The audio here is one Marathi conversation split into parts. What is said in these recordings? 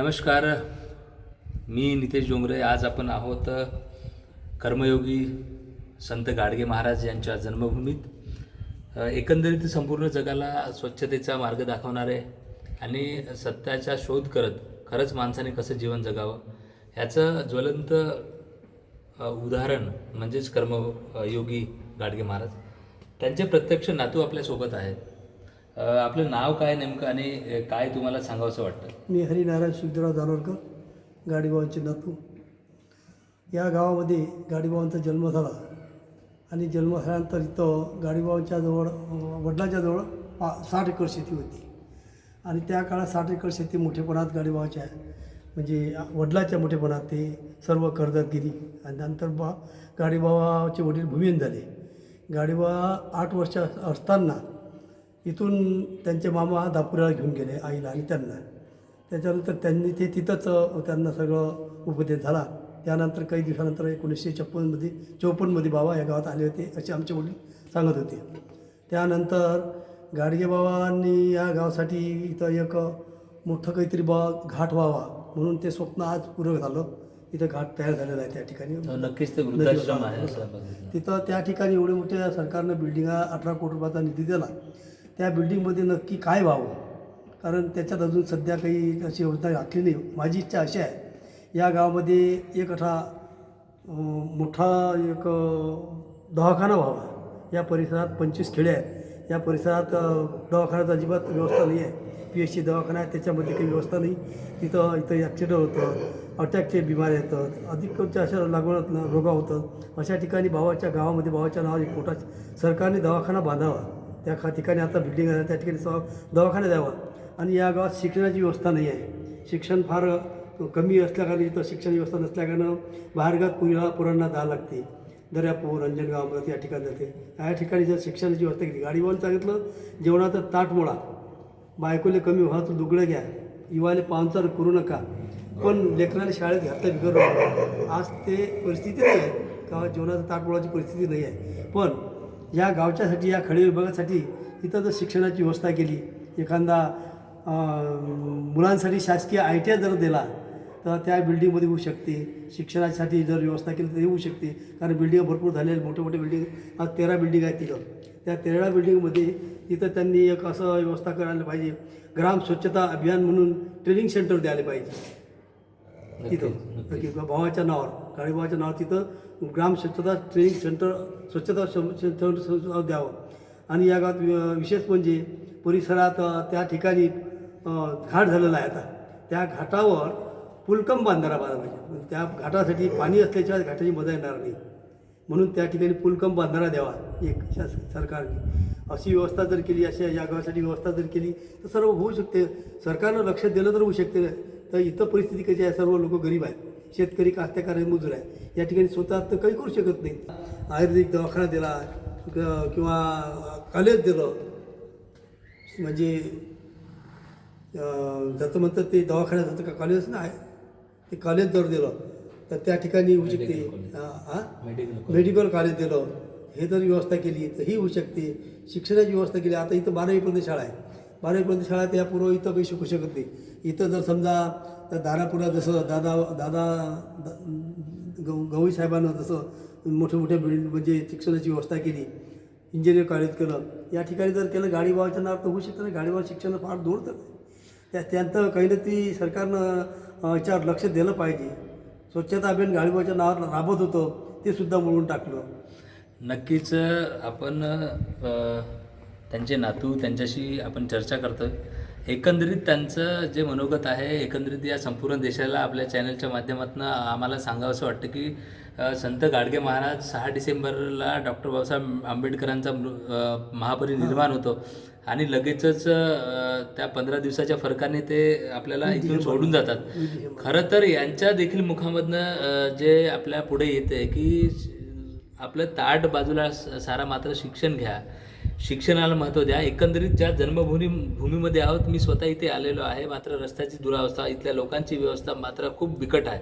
नमस्कार. मी नितेश डोंगरे. आज आपण आहोत कर्मयोगी संत गाडगे महाराज यांच्या जन्मभूमीत. एकंदरीत संपूर्ण जगाला स्वच्छतेचा मार्ग दाखवणारे आणि सत्याचा शोध करत खरंच माणसाने कसं जीवन जगावं ह्याचं ज्वलंत उदाहरण म्हणजेच कर्मयोगी गाडगे महाराज. त्यांचे प्रत्यक्ष नातू आपल्यासोबत आहेत. आपलं नाव काय नेमकं आणि काय तुम्हाला सांगावंसं वाटतं? मी हरिनारायण सुखदेवराव जानोरकर गाडीबाबांचे नातू या गावामध्ये गाडीबाबांचा जन्म झाला आणि जन्म झाल्यानंतर इथं गाडीबाबांच्या जवळ अं, वडिलांच्या जवळ पा साठ एकर शेती होती. आणि त्या काळात साठ एकर शेती मोठेपणात गाडीबाबाच्या म्हणजे वडिलाच्या मोठेपणात ते सर्व कर्जतगिरी आणि नंतर बा गाडीबाबाचे वडील भूमिहीन झाले. गाडीबाबा आठ वर्ष असताना इथून त्यांचे मामा दापुऱ्याला घेऊन गेले आईला आणि त्यांना. त्याच्यानंतर त्यांनी ते तिथंच त्यांना सगळं उपदेश झाला. त्यानंतर काही दिवसानंतर एकोणीसशे छप्पनमध्ये चौपन्नमध्ये बाबा या गावात आले होते असे आमचे वडील सांगत होते. त्यानंतर गाडगे बाबांनी या गावासाठी इथं एक मोठं काहीतरी बा घाट व्हावा म्हणून ते स्वप्न आज पूर्ण झालं. इथं घाट तयार झालेला आहे त्या ठिकाणी. नक्कीच ते असं बघितलं. तिथं त्या ठिकाणी एवढे मोठ्या सरकारनं बिल्डिंगा अठरा कोटी रुपयाचा निधी दिला. त्या बिल्डिंगमध्ये नक्की काय व्हावं? कारण त्याच्यात अजून सध्या काही अशी योजना घातली नाही. माझी इच्छा अशी आहे या गावामध्ये एक अठा मोठा एक दवाखाना व्हावा. या परिसरात पंचवीस खेडे आहेत. या परिसरात दवाखान्यात अजिबात व्यवस्था नाही आहे. पी एच सी दवाखाना आहे त्याच्यामध्ये काही व्यवस्था नाही. तिथं इथं ॲक्सिडंट होतं अटॅकचे बिमाऱ्या येतात. अधिकच्या अशा लागवड रोगा होतात. अशा ठिकाणी भावाच्या गावामध्ये भावाच्या नावावर एक मोठा सरकारने दवाखाना बांधावा. त्या खा ठिकाणी आता बिल्डिंग आहे त्या ठिकाणी स- दवाखाना द्यावा आणि या गावात शिक्षणाची व्यवस्था नाही आहे. शिक्षण फार कमी असल्याकारणे इथं शिक्षण व्यवस्था नसल्याकारणानं बाहेरगावात पुरा पुरांना दहा लागते. दर्यापूर अंजनगाव या ठिकाणी जाते. या ठिकाणी जर शिक्षणाची व्यवस्था केली गाडीवान सांगितलं जेवणाचा ताट मोडा. बायकोले कमी व्हा तर दुगडं घ्या. युवाले पाहुणचार करू नका. पण लेकराला शाळेत घातलं बिघडलं आज ते परिस्थिती नाही आहे. का जेवणाचा ताट मोडाची परिस्थिती नाही आहे. पण या गावच्यासाठी या खडे विभागासाठी इथं जर शिक्षणाची व्यवस्था केली. एखादा मुलांसाठी शासकीय आय टी आय जर दिला तर त्या बिल्डिंगमध्ये होऊ शकते. शिक्षणासाठी जर व्यवस्था केली तर होऊ शकते. कारण बिल्डिंग भरपूर झालेले मोठे मोठे बिल्डिंग आज तेरा बिल्डिंग आहेत तिथं. त्या तेरा बिल्डिंगमध्ये तिथं त्यांनी एक असं व्यवस्था करायला पाहिजे. ग्राम स्वच्छता अभियान म्हणून ट्रेनिंग सेंटर द्यायला पाहिजे. तिथं नक्कीच. की भावाच्या नावावर गाडीभावाच्या नावावर तिथं ग्राम स्वच्छता ट्रेनिंग सेंटर स्वच्छता सेंटर द्यावं. आणि या गावात विशेष म्हणजे परिसरात त्या ठिकाणी घाट झालेला आहे आता. त्या घाटावर पुलकम बांधारा बांधला पाहिजे त्या घाटासाठी पाणी असल्याशिवाय घाटाची मजा येणार नाही. म्हणून त्या ठिकाणी पुलकम बांधारा द्यावा एक शास सरकारने. अशी व्यवस्था जर केली अशा या गावासाठी व्यवस्था जर केली तर सर्व होऊ शकते. सरकारनं लक्ष दिलं तर होऊ शकते. तर इथं परिस्थिती कशी आहे? सर्व लोक गरीब आहेत. शेतकरी कास्तकार मजूर आहे या ठिकाणी स्वतः तर काही करू शकत नाही. आयुर्वेदिक दवाखाना दिला किंवा कॉलेज दिलं. म्हणजे जसं म्हणतात ते दवाखान्यात जातं का कॉलेज ना आहे ते कॉलेज जर दिलं तर त्या ठिकाणी होऊ शकते. मेडिकल कॉलेज दिलं. हे जर व्यवस्था केली तर ही होऊ शकते. शिक्षणाची व्यवस्था केली. आता इथं बारावीपर्यंत शाळा आहे. बारावीपर्यंत शाळा त्या त्यापूर्वी इथं काही शिकू शकत नाही. इथं जर समजा तर दारापुरात जसं दादा दादा द- गवई साहेबांना जसं मोठे मोठे बिल्ड म्हणजे शिक्षणाची व्यवस्था केली इंजिनिअर कॉलेज केलं या ठिकाणी जर केलं गाडीबाबाच्या नावावर तर होऊ शकतं ना. गाडीबाबा शिक्षण फार दूर तर त्या त्यांचं काही ना ती सरकारनं याच्यावर लक्ष दिलं पाहिजे. स्वच्छता अभियान गाडीबाबाच्या नावावर राबत होतं ते सुद्धा मोडून टाकलं. नक्कीच आपण त्यांचे नातू त्यांच्याशी आपण चर्चा करतोय. एकंदरीत त्यांचं जे मनोगत आहे एकंदरीत या संपूर्ण देशाला आपल्या चॅनलच्या माध्यमातून आम्हाला सांगावंसं वाटतं की संत गाडगे महाराज सहा डिसेंबरला डॉक्टर बाबासाहेब आंबेडकरांचा महापरिनिर्वाण होतो. आणि लगेचच त्या पंधरा दिवसाच्या फरकाने ते आपल्याला इथून सोडून जातात. खरं तर यांच्या देखील मुखामधनं जे आपल्या पुढे येते की आपलं ताट बाजूला सारा मात्र शिक्षण घ्या. शिक्षणाला महत्त्व द्या. एकंदरीत ज्या जन्मभूमी भूमीमध्ये आहोत मी स्वतः इथे आलेलो आहे. मात्र रस्त्याची दुरावस्था इथल्या लोकांची व्यवस्था मात्र खूप बिकट आहे.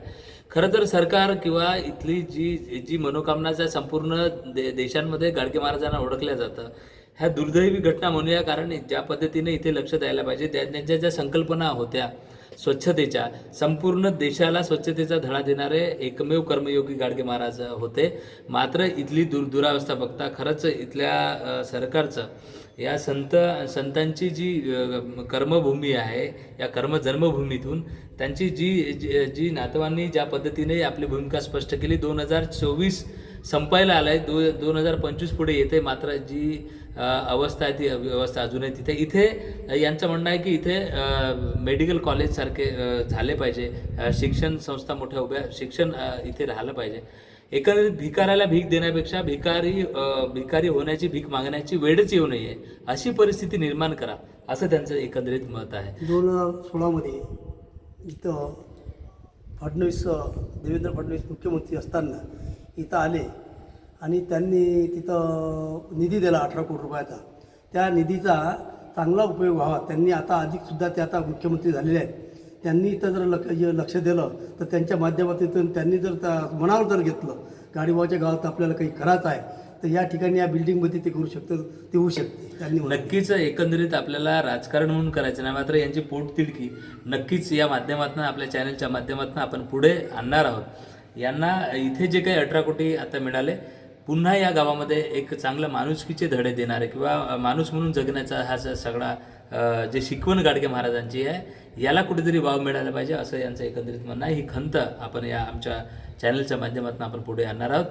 खरं तर सरकार किंवा इथली जी जी मनोकामनाच्या संपूर्ण दे देशांमध्ये गाडगे महाराजांना ओळखल्या जातं ह्या दुर्दैवी घटना म्हणूया. कारण ज्या पद्धतीने इथे लक्ष द्यायला पाहिजे त्या त्यांच्या ज्या संकल्पना होत्या स्वच्छतेच्या संपूर्ण देशाला स्वच्छतेचा धडा देणारे एकमेव कर्मयोगी गाडगे महाराज होते. मात्र इथली दूर दुरावस्था बघता खरंच इथल्या सरकारचं या संत संतांची जी कर्मभूमी आहे या कर्म जन्मभूमीतून त्यांची जी जी- जी नातवांनी ज्या पद्धतीने आपली भूमिका स्पष्ट केली दोन हजार चोवीस संपायला आलाय. दो दोन हजार पंचवीस पुढे येते मात्र जी अवस्था आहे ती व्यवस्था अजूनही तिथे. इथे यांचं म्हणणं आहे की इथे मेडिकल कॉलेज सारखे झाले पाहिजे. शिक्षण संस्था मोठ्या उभ्या शिक्षण इथे राहिलं पाहिजे. एकंदरीत भिकाऱ्याला भीक देण्यापेक्षा भिकारी भिकारी होण्याची भीक मागण्याची वेळच येऊ नये अशी परिस्थिती निर्माण करा असं त्यांचं एकंदरीत मत आहे. दोन हजार सोळामध्ये इथं फडणवीस देवेंद्र फडणवीस मुख्यमंत्री असताना इथं आले. आणि त्यांनी तिथं निधी दिला अठरा कोटी रुपयाचा. त्या निधीचा चांगला उपयोग व्हावा. त्यांनी आता अधिकसुद्धा ते आता मुख्यमंत्री झालेले आहेत. त्यांनी इथं जर लक्ष लक्ष दिलं तर त्यांच्या माध्यमातून त्यांनी जर त्या मनावर जर घेतलं गाडीबाच्या गावात आपल्याला काही करायचं आहे तर या ठिकाणी या बिल्डिंगमध्ये ते करू शकतं ते होऊ शकते. त्यांनी नक्कीच एकंदरीत आपल्याला राजकारण म्हणून करायचं नाही मात्र यांची पोटतिडकी नक्कीच या माध्यमातून आपल्या चॅनलच्या माध्यमातून आपण पुढे आणणार आहोत. यांना इथे जे काही अठरा कोटी आता मिळाले पुन्हा या गावामध्ये एक चांगलं माणुसकीचे धडे देणारे किंवा माणूस म्हणून जगण्याचा हा सगळा जे शिकवण गाडगे महाराजांची आहे याला कुठेतरी वाव मिळाला पाहिजे असं यांचं एकंदरीत म्हणणं आहे. ही खंत आपण या आमच्या चॅनलच्या माध्यमातून आपण पुढे आणणार आहोत.